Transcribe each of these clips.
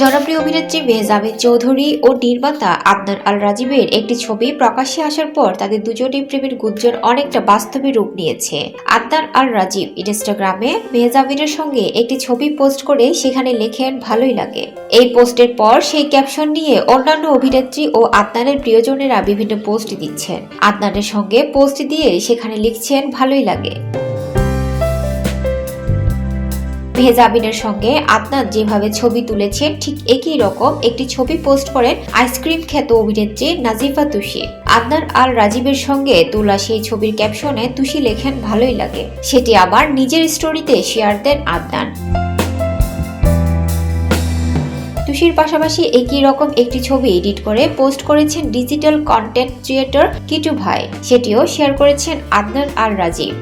জনপ্রিয় অভিনেত্রী মেহজাবিন চৌধুরী ও নির্মাতা আদনান আল রাজীবের একটি ছবি প্রকাশ্যে আসার পর তাদের দুজনের প্রেমের গুঞ্জন অনেকটা বাস্তবে রূপ নিয়েছে। আদনান আল রাজীব ইনস্টাগ্রামে মেহজাবিনের সঙ্গে একটি ছবি পোস্ট করে সেখানে লেখেন, ভালোই লাগে। এই পোস্টের পর সেই ক্যাপশন নিয়ে অন্যান্য অভিনেত্রী ও আদনানের প্রিয়জনেরা বিভিন্ন পোস্ট দিচ্ছেন। আদনানের সঙ্গে পোস্ট দিয়ে সেখানে লিখছেন, ভালোই লাগে। মেহজাবিনের সঙ্গে আদনান যেভাবে ছবি তুলেছেন, ঠিক একই রকম একটি ছবি পোস্ট করেন আইসক্রিম খ্যাত অভিনেত্রী নাজিফা তুষি। আদনান আল রাজীবের সঙ্গে তোলা সেই ছবির ক্যাপশনে তুষি লেখেন, ভালোই লাগে। সেটি আবার নিজের স্টোরিতে শেয়ার দেন আদনান। তুষির পাশাপাশি একই রকম একটি ছবি এডিট করে পোস্ট করেছেন ডিজিটাল কন্টেন্ট ক্রিয়েটর কিটু ভাই। সেটিও শেয়ার করেছেন আদনান আর রাজীব।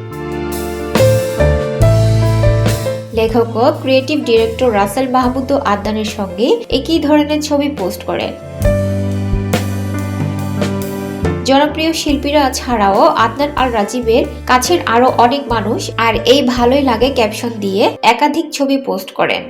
লেখক ও ক্রিয়েটিভ ডিরেক্টর রাসেল মাহমুদ ও আদনানের সঙ্গে একই ধরনের ছবি পোস্ট করেন জনপ্রিয় শিল্পীরা ছাড়াও আদনান আর রাজীবের কাছের আরও অনেক মানুষ আর এই ভালোই লাগে ক্যাপশন দিয়ে একাধিক ছবি পোস্ট করেন।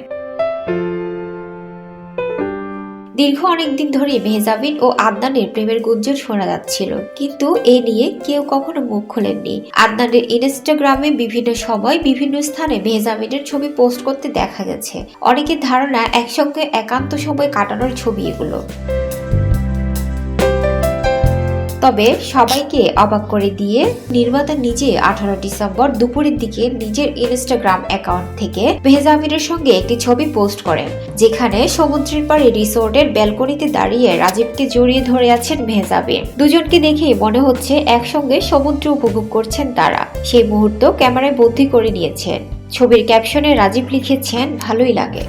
দীর্ঘ অনেক দিন ধরে মেহজাবিন ও আদনানের প্রেমের গুঞ্জন শোনা যাচ্ছিল। কিন্তু এ নিয়ে কেউ কখনো মুখ খোলেননি। আদনানের ইনস্টাগ্রামে বিভিন্ন সময় বিভিন্ন স্থানে মেহজাবিনের ছবি পোস্ট করতে দেখা গেছে। অনেকের ধারণা একসঙ্গে একান্ত সময় কাটানোর ছবি এগুলো। তবে সবাইকে অবাক করে দিয়ে নির্মাতা নিজে আঠারো ডিসেম্বর দুপুরের দিকে নিজের ইনস্টাগ্রাম অ্যাকাউন্ট থেকে মেহজাবিনের সঙ্গে একটি ছবি পোস্ট করেন, যেখানে সমুদ্রের পাড়ে রিসোর্টের ব্যালকনিতে দাঁড়িয়ে রাজীবকে জড়িয়ে ধরে আছেন মেহজাবিন দুজনকে দেখে মনে হচ্ছে একসঙ্গে সমুদ্র উপভোগ করছেন তারা। সেই মুহূর্ত ক্যামেরায় বন্দি করে নিয়েছেন। ছবির ক্যাপশনে রাজীব লিখেছেন, ভালোই লাগে।